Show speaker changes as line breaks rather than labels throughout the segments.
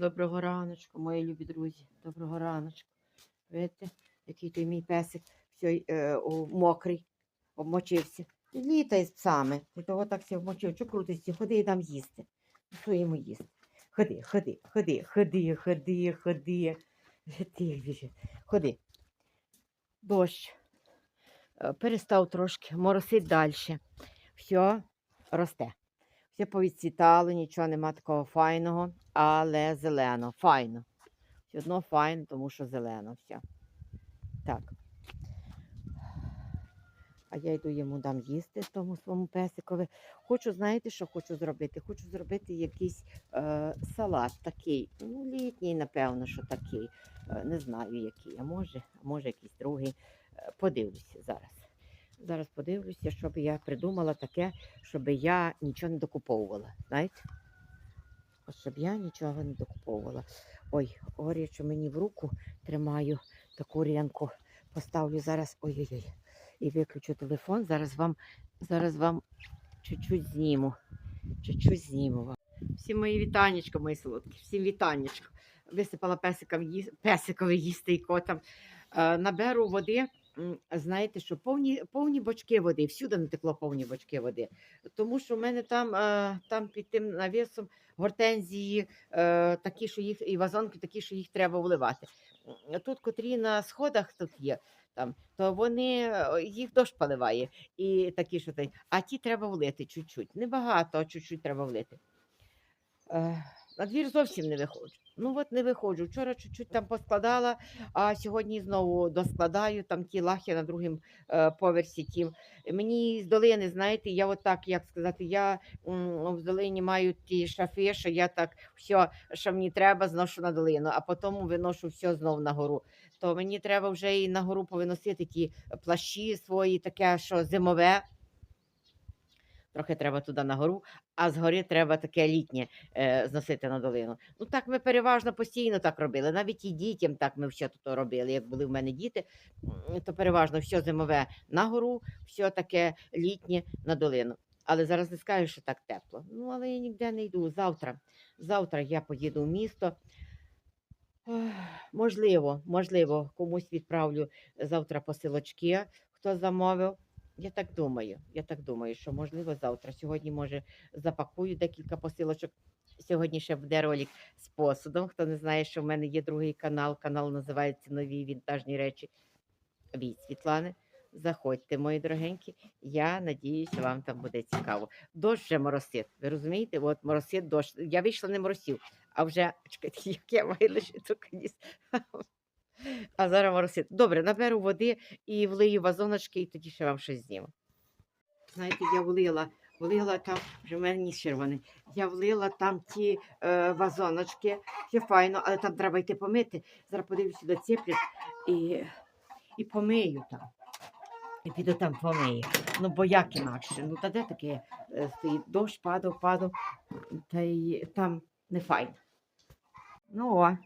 Доброго раночку, мої любі друзі. Доброго раночку. Видите, який той мій песик все, е, о, мокрий, обмочився. Літай з псами. Ти того так все вмочив. Чого крутишся? Ходи і дам їсти. Ну, Що йому їсти? Ходи, ходи, ходи, ходи, ходи, ходи. Ти. Ходи. Дощ. Е, Перестав трошки, моросить далі. Все росте. Все повідцвітало, нічого нема такого файного, але зелено. Файно. Все одно файно, тому що зелено все. Так. А я йду йому дам їсти тому своєму песикові. Хочу, знаєте, що хочу зробити? Хочу зробити якийсь е, салат такий. Ну, літній, напевно, що такий. Е, не знаю, який. А може, а може якийсь другий. Е, подивлюся зараз. Зараз подивлюся, щоб я придумала таке, щоб я нічого не докуповувала. Знаєте? Щоб я нічого не докуповувала. Ой, говорю, мені в руку тримаю таку рянку. Поставлю зараз. Ой-ой-ой. І виключу телефон. Зараз вам, зараз вам чуть-чуть зніму. Чуть-чуть зніму вам. Всім мої вітаннячка, мої солодкі, всім вітаннячка. Висипала песикам песикові їсти і котам. Е, наберу води. Знаєте, що повні, повні бочки води, всюди натекло повні бочки води. Тому що в мене там, е, там під тим навісом гортензії е, такі, що їх, і вазонки такі, що їх треба вливати. Тут, котрі на сходах тут є, там, то вони е, їх дощ поливає. І такі, що а ті треба влити чуть-чуть. Небагато, а чуть-чуть треба влити. На двір зовсім не виходжу. Ну от не виходжу. Вчора чуть-чуть там поскладала, а сьогодні знову доскладаю там ті лахи на другому е, поверсі. Тім. Мені з долини, знаєте, я от так, як сказати, я м, в долині маю ті шафи, що я так все, що мені треба, зношу на долину, а потім виношу все знову на гору. То мені треба вже і на гору повиносити ті плащі свої, таке, що зимове. Трохи треба туди на гору, а згори треба таке літнє е, зносити на долину. Ну так ми переважно постійно так робили. Навіть і дітям так ми все тут робили. Як були в мене діти, то переважно все зимове на гору, все таке літнє на долину. Але зараз не скажу, що так тепло. Ну, але я ніде не йду. Завтра. Завтра я поїду в місто. Можливо, можливо, комусь відправлю завтра посилочки, хто замовив. Я так думаю. Я так думаю, що можливо завтра. Сьогодні, може, запакую декілька посилочок. Сьогодні ще буде ролик з посудом. Хто не знає, що в мене є другий канал. Канал називається Нові вінтажні речі від Світлани. Заходьте, мої дорогенькі. Я надіюся, вам там буде цікаво. Дощ вже моросить. Ви розумієте? От моросить дощ. Я вийшла не моросів, а вже чекайте, як я маю лишити каніс. А зараз моросить. Добре, наберу води і влию вазоночки, і тоді ще вам щось зніму. Знаєте, я влила, влила там, вже в мене ніс червоний. Я влила там ті е, вазоночки, все файно, але там треба йти помити. Зараз подивлюся до цеплю і, і помию там. І піду там помию. Ну, бо як інакше? Ну, та де таке е, стоїть дощ, падав, падав, та й там не файно. Ну, о.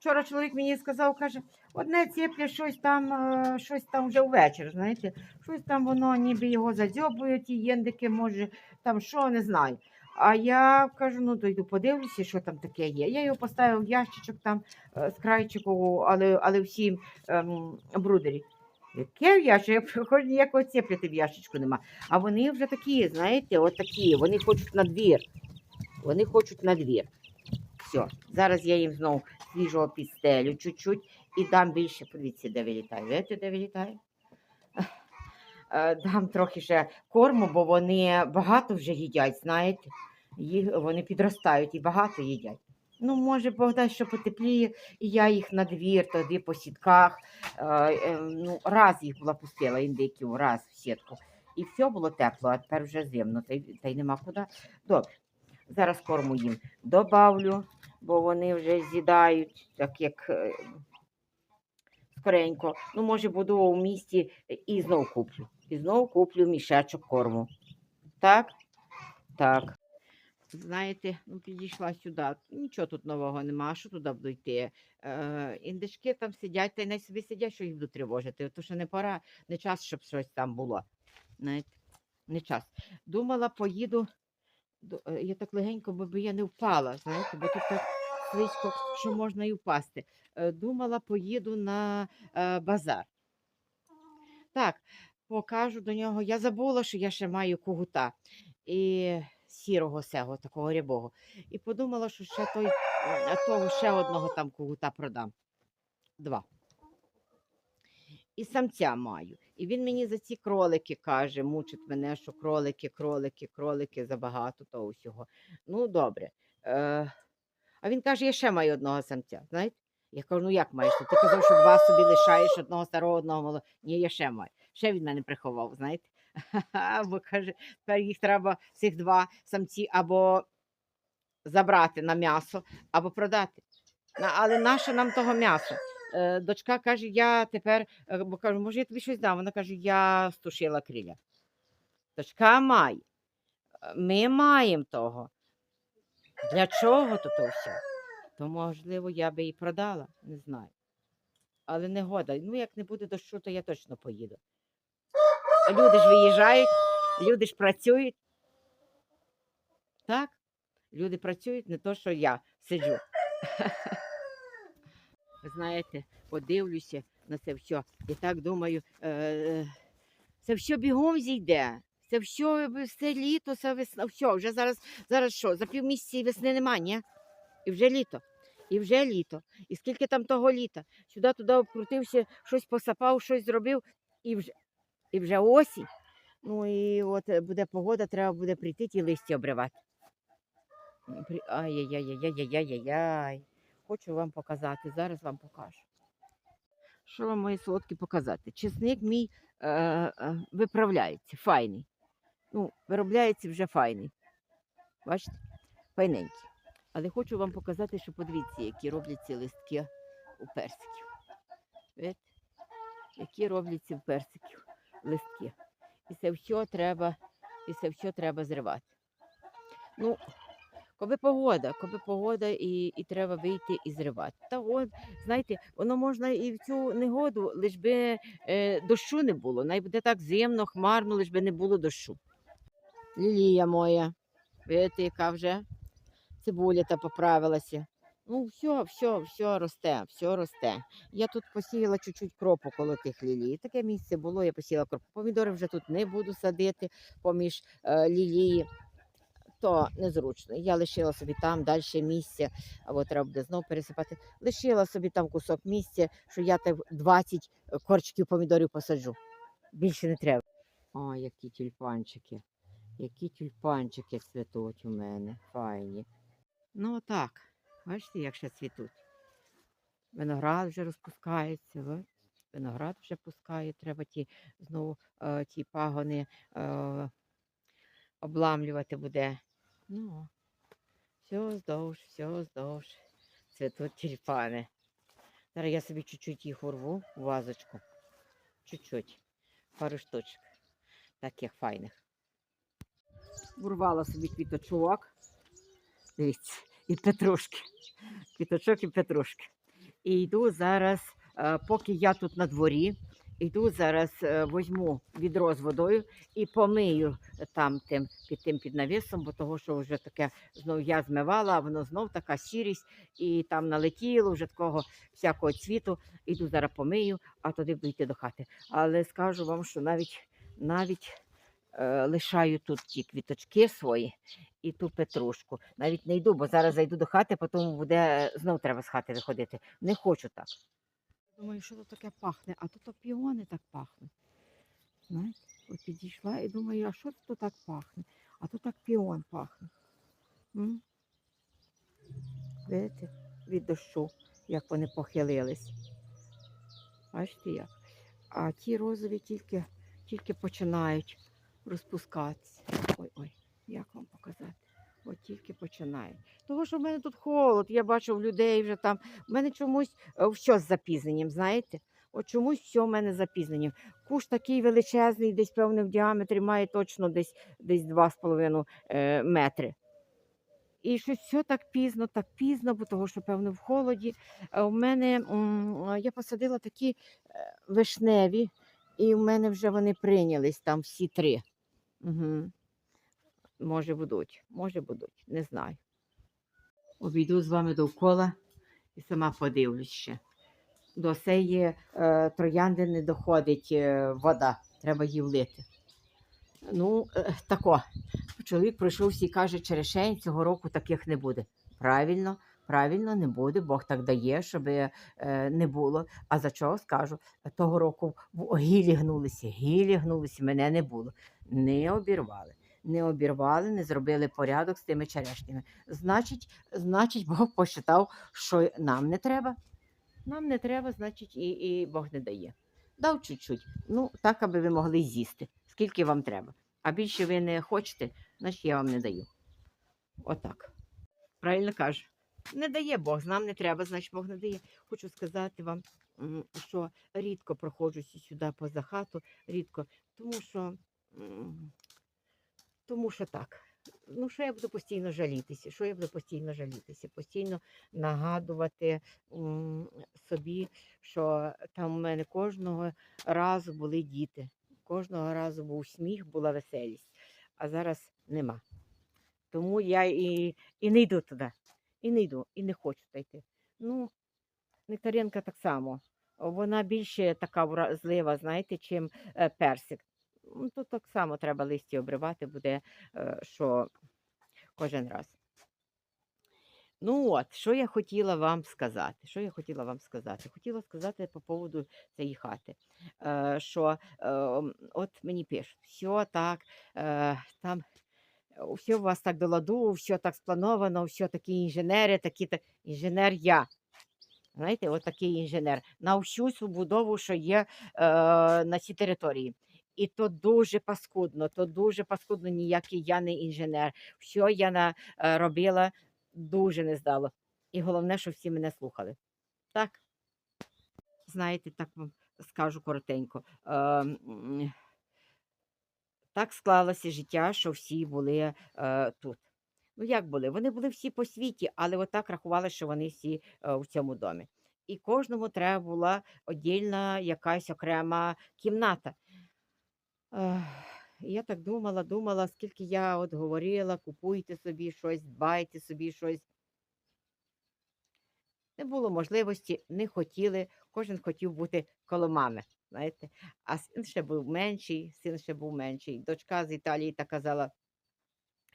Вчора чоловік мені сказав, каже, одне цеплі щось там, е, щось там вже ввечері, знаєте, щось там воно ніби його задзьобує, ті єндики, може, там що, не знаю. А я кажу, ну то йду подивлюся, що там таке є. Я його поставив в ящичок там е, з крайчику, але, але всім ем, брудері. Яке в ящичку? Я приходжу, ніякого цепляти в ящичку нема. А вони вже такі, знаєте, от такі, вони хочуть на двір. Вони хочуть на двір. Все, зараз я їм знову свіжого підстелю чуть-чуть і дам більше. Подивіться, де вилітає. Видите, де вилітає? Е, Дам трохи ще корму, бо вони багато вже їдять, знаєте. Їх, вони підростають і багато їдять. Ну, може, Бог дасть, що потепліє, і я їх на двір, тоді по сітках. Е, е, ну, раз їх була пустила індиків, раз в сітку. І все було тепло, а тепер вже зимно, та й, та й нема куди. Добре, зараз корму їм добавлю, бо вони вже з'їдають, так як е, скоренько. Ну, може, буду у місті і знову куплю. І знову куплю мішечок корму. Так? Так. Знаєте, ну підійшла сюди. Нічого тут нового нема, що туди буду йти. Е, індички там сидять, та й най собі сидять, що їх буду тривожити. То що не пора, не час, щоб щось там було. Знаєте, не час. Думала, поїду. Е, Я так легенько, бо я не впала, знаєте, бо тут так слизько, що можна і впасти. Е, Думала, поїду на е, базар. Так, покажу до нього. Я забула, що я ще маю кугута і сірого сего, такого рябого. І подумала, що ще той, того ще одного там кугута продам. Два. І самця маю. І він мені за ці кролики каже, мучить мене, що кролики, кролики, кролики забагато того всього. Ну, добре. Е, а він каже, я ще маю одного самця. Знаєте? Я кажу, ну як маєш? Ти казав, що два собі лишаєш одного старого, одного малого. Ні, я ще маю. Ще від мене приховав, знаєте? Бо каже, тепер їх треба цих два самці або забрати на м'ясо, або продати. Але нащо нам того м'яса? Е, Дочка каже, я тепер, е, бо кажу, може, я тобі щось дам. Вона каже, я стушила крилля. Дочка має. Е, Ми маємо того. Для чого то то все? То, можливо, я би і продала, не знаю. Але не года. Ну, як не буде дощу, то я точно поїду. Люди ж виїжджають, люди ж працюють. Так? Люди працюють, не то, що я сиджу. Знаєте, подивлюся на це все. І так думаю, е, е, це все бігом зійде. Це все, все літо, це весна. Все, вже зараз, зараз що? За півмісяця і весни нема, ні? І вже літо. І вже літо. І скільки там того літа? Сюди туди обкрутився, щось посапав, щось зробив, і вже, і вже осінь. Ну і от е, буде погода, треба буде прийти ті листя обривати. М, при- Ай-яй-яй-яй-яй-яй-яй. Хочу вам показати, зараз вам покажу. Що вам мої солодкі показати? Чесник мій е, е, виправляється, файний. Ну, виробляється вже файний. Бачите? Файненький. Але хочу вам показати, що подивіться, які роблять ці листки у персиків. Видите? Які роблять ці у персиків листки. І це все треба, і це все треба зривати. Ну, коли погода, коли погода і, і треба вийти і зривати. Та от, знаєте, воно можна і в цю негоду, лиш би е, дощу не було. Най буде так зимно, хмарно, лиш би не було дощу. Лілія моя, видите, яка вже цибуля та поправилася. Ну, все, все, все росте, все росте. Я тут посіяла чуть-чуть кропу коло тих лілій. Таке місце було, я посіяла кропу. Помідори вже тут не буду садити поміж е, лілії. То незручно. Я лишила собі там далі місце, або треба буде знов пересипати. Лишила собі там кусок місця, що я так 20 корчиків помідорів посаджу. Більше не треба. О, які тюльпанчики. Які тюльпанчики цвітуть у мене. Файні. Ну так, бачите, як ще цвітуть. Виноград вже розпускається. ви. Виноград вже пускає, треба ті знову е, ті пагони е, обламлювати буде. Ну, все здовж, все здовж. Цвітуть тюльпани. Зараз я собі чуть-чуть їх урву в вазочку. Чуть-чуть. Пару штучок. Таких файних. Урвала собі квіточок. Дивіться, і петрушки. Квіточок і петрушки. І йду зараз, е, поки я тут на дворі, йду зараз, е, возьму відро з водою і помию там тим під тим під навісом, бо того, що вже таке знов я змивала, а воно знов така сірість, і там налетіло вже такого всякого цвіту. Іду зараз помию, а туди буду до хати. Але скажу вам, що навіть навіть е, лишаю тут ті квіточки свої і ту петрушку. Навіть не йду, бо зараз зайду до хати, потім буде знов треба з хати виходити. Не хочу так. Думаю, що тут таке пахне, а тут піони так пахнуть. Знаєте, от підійшла і думаю, а що тут так пахне? А тут так піон пахне. М? Видите, від дощу, як вони похилились. Бачите як? А ті розові тільки, тільки починають розпускатися. Ой-ой, як вам показати? От тільки починають. Того, що в мене тут холод, я бачу в людей вже там. У мене чомусь е, все з запізненням, знаєте? От чомусь все в мене запізненням. Куш такий величезний, десь певне в діаметрі, має точно десь, десь 2,5 е, метри. І щось все так пізно, так пізно, бо того, що, певно, в холоді. Е, У мене я посадила такі е, вишневі, і в мене вже вони прийнялись там всі три. Угу. Може будуть, може будуть, не знаю. обійду з вами довкола і сама подивлюсь ще. До цієї е, троянди не доходить е, вода, треба її влити. Ну, е, тако. Чоловік пройшовся і каже, черешень цього року таких не буде. Правильно, правильно, не буде. Бог так дає, щоб е, не було. А за чого скажу? Того року в- гілі гнулися, гілі гнулися, мене не було. Не обірвали. Не обірвали, не зробили порядок з тими черешнями. Значить, значить, Бог посчитав, що нам не треба. Нам не треба, значить, і, і Бог не дає. Дав чуть-чуть. Ну, так, аби ви могли з'їсти, скільки вам треба. А більше ви не хочете, значить я вам не даю. Отак. Правильно кажу. Не дає Бог, нам не треба, значить Бог не дає. Хочу сказати вам, що рідко проходжуся сюди поза хату, рідко, тому що, тому що так. Ну, що я буду постійно жалітися? Що я буду постійно жалітися? Постійно нагадувати собі, що там у мене кожного разу були діти, кожного разу був сміх, була веселість, а зараз нема. Тому я і, і не йду туди. І не йду, і не хочу туди йти. Ну, Нектаренка так само. Вона більше така вразлива, знаєте, чим е, персик. Ну, Тут так само треба листі обривати буде, е, що кожен раз. Ну от, що я хотіла вам сказати? Що я хотіла вам сказати? Хотіла сказати по поводу цієї хати. Е, що е, от мені пишуть, все так, е, там все у вас так до ладу, все так сплановано, все такі інженери, такі та інженер я. Знаєте, от такий інженер на всю будову, що є на цій території. І то дуже паскудно, то дуже паскудно, ніякий я не інженер. Все я е, робила дуже не здало. І головне, що всі мене слухали. Так, знаєте, так вам скажу коротенько. Е, так склалося життя, що всі були е, тут. Ну, як були? Вони були всі по світі, але отак рахували, що вони всі е, в цьому домі. І кожному треба була віддільна якась окрема кімната. Я так думала, думала, скільки я от говорила, купуйте собі щось, дбайте собі щось. Не було можливості, не хотіли, кожен хотів бути коло мами. Знаєте? А син ще був менший, син ще був менший. Дочка з Італії та казала: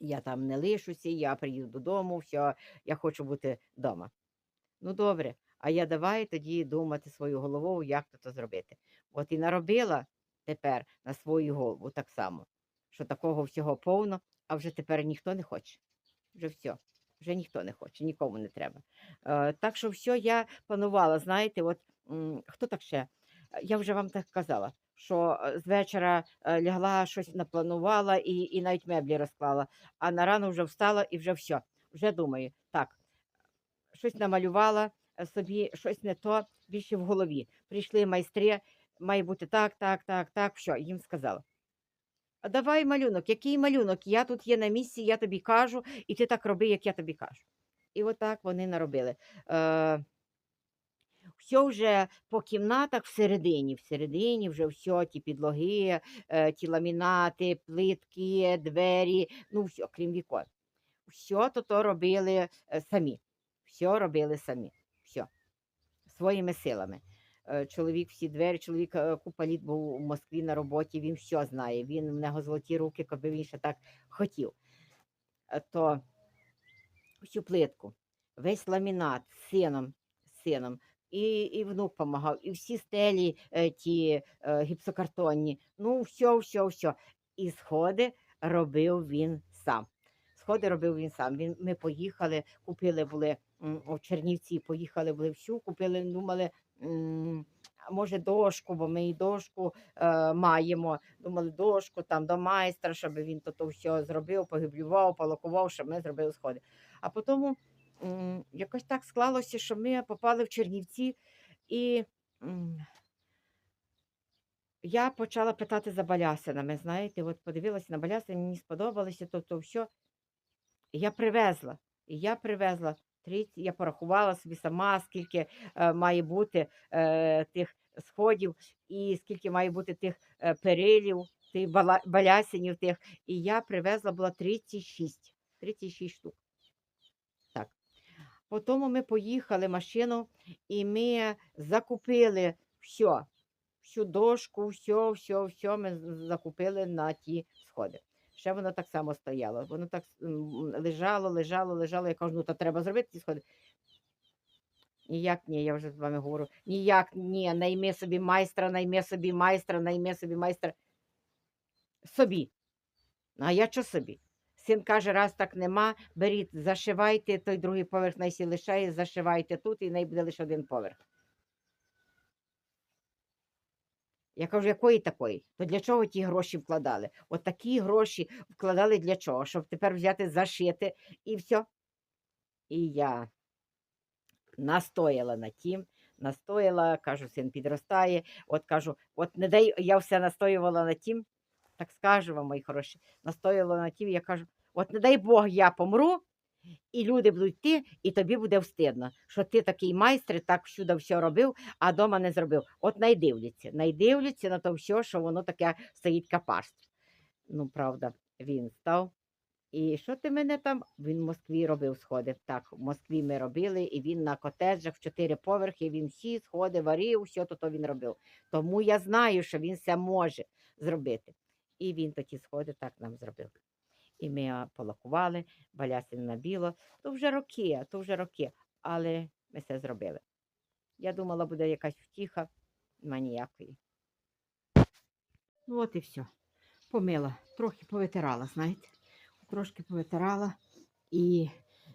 я там не лишуся, я приїду додому, все, я хочу бути вдома. Ну, добре, а я давай тоді думати свою головою, як то зробити. От і наробила тепер на свою голову так само, що такого всього повно, а вже тепер ніхто не хоче. Вже все. Вже ніхто не хоче, нікому не треба. Е, так що все я планувала, знаєте, от хто так ще? Е, Я вже вам так казала, що е, з вечора е, лягла, щось напланувала і, і навіть меблі розклала, а на рано вже встала і вже все. Вже думаю, так, щось намалювала собі, щось не то, більше в голові. Прийшли майстри, має бути так, так, так, так, все, їм сказала. А давай малюнок, який малюнок? Я тут є на місці, я тобі кажу, і ти так роби, як я тобі кажу. І отак вони наробили. Е, все вже по кімнатах всередині, всередині вже все, ті підлоги, е, ті ламінати, плитки, двері, ну все, крім вікон. Все то, то робили е, самі. Все робили самі. Все. Своїми силами. Е, Чоловік всі двері, чоловік е, купа літ був у Москві на роботі, він все знає. Він в нього золоті руки, коли він ще так хотів. Е, То всю плитку, весь ламінат з сином, сином. І, і внук допомагав, і всі стелі ті гіпсокартонні. Ну, все, все, все. І сходи робив він сам. Сходи робив він сам. Він, ми поїхали, купили були у Чернівці, поїхали були всю, купили, думали, може дошку, бо ми і дошку е, маємо. Думали, дошку там до майстра, щоб він то, то все зробив, погиблював, полакував, щоб ми зробили сходи. А потім якось так склалося, що ми попали в Чернівці, і я почала питати за балясинами. Знаєте, от подивилася на балясини, мені сподобалося, то, то все. Я привезла. Я привезла 30, я порахувала собі сама, скільки е, має бути е, тих сходів, і скільки має бути тих е, перилів, тих бала, балясинів тих. І я привезла була 36. 36 штук. Так. Потім ми поїхали машину і ми закупили все. Всю дошку, все, все, все ми закупили на ті сходи. Ще воно так само стояло. Воно так лежало, лежало, лежало. Я кажу, ну то треба зробити ці сходи. Ніяк ні, я вже з вами говорю. Ніяк ні, найми собі майстра, найми собі майстра, найми собі майстра. Собі. А я що собі? Син каже, раз так нема, беріть, зашивайте, той другий поверх найсі лишає, зашивайте тут і най буде лише один поверх. Я кажу, якої такої? То для чого ті гроші вкладали? От такі гроші вкладали для чого? Щоб тепер взяти, зашити і все. І я настояла на тім, настояла, кажу, син підростає. От кажу, от не дай, я все настоювала на тім, так скажу вам, мої хороші, настояла на тім, я кажу, от не дай Бог, я помру, і люди будуть йти, і тобі буде встидно, що ти такий майстер, так всюди все робив, а дома не зробив. От найдивляться, найдивляться на то все, що воно таке стоїть капарство. Ну, правда, він став. І що ти мене там? Він в Москві робив сходи. Так, в Москві ми робили, і він на котеджах в чотири поверхи, він всі сходи варив, все то, то він робив. Тому я знаю, що він все може зробити. І він такі сходи так нам зробив. І ми полакували, балясин на біло. То вже роки, то вже роки, але ми все зробили. Я думала, буде якась втіха, нема ніякої. Ну, от і все. Помила, трохи повитирала, знаєте. Трошки повитирала. І,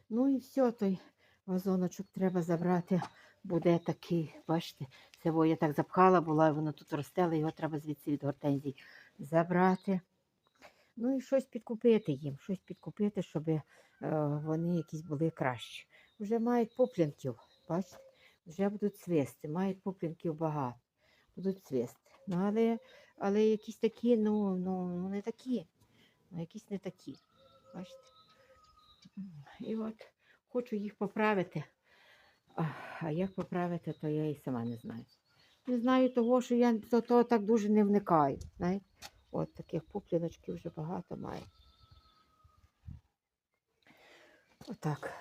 ну і все, той вазоночок треба забрати. Буде такий, бачите, це я так запхала була, воно тут росте, але його треба звідси від гортензій забрати. Ну і щось підкупити їм, щось підкупити, щоб е, вони якісь були кращі. Вже мають поплінків, бачите, вже будуть цвісти, мають поплінків багато, будуть цвісти. Ну, але, але якісь такі, ну, ну, ну не такі, ну, якісь не такі. Бачите? І от хочу їх поправити. А, як поправити, то я і сама не знаю. Не знаю того, що я до того так дуже не вникаю. Знаєте? От таких пупліночків вже багато маю. Отак.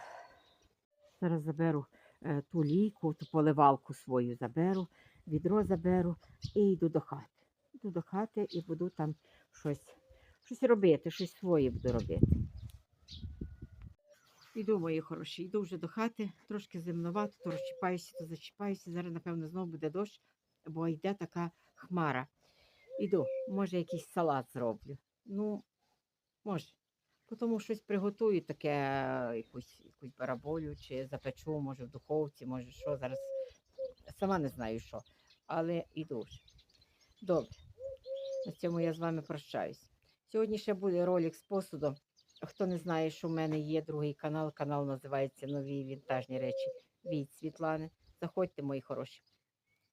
Зараз заберу е, ту лійку, ту поливалку свою заберу, відро заберу і йду до хати. Йду до хати і буду там щось, щось робити, щось своє буду робити. Йду, мої хороші, йду вже до хати, трошки зимнувато, то розчіпаюся, то зачіпаюся. Зараз, напевно, знову буде дощ, бо йде така хмара. Іду, може, якийсь салат зроблю. Ну, може. Потім щось приготую, таке, якусь, якусь бараболю, чи запечу, може, в духовці, може, що. Зараз сама не знаю що. Але вже. Добре. На цьому я з вами прощаюсь. Сьогодні ще буде ролик з посудом. Хто не знає, що в мене є другий канал, канал називається Нові вінтажні речі від Світлани. Заходьте, мої хороші.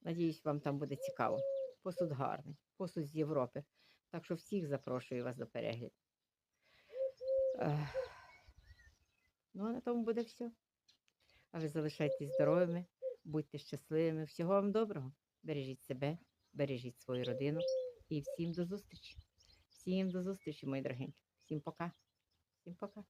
Надіюсь, вам там буде цікаво. Посуд гарний, посуд з Європи. Так що всіх запрошую вас до перегляду. Ну, а на тому буде все. А ви залишайтесь здоровими, будьте щасливими. Всього вам доброго. Бережіть себе, бережіть свою родину. І всім до зустрічі. Всім до зустрічі, мої дорогенькі. Всім пока. Всім пока.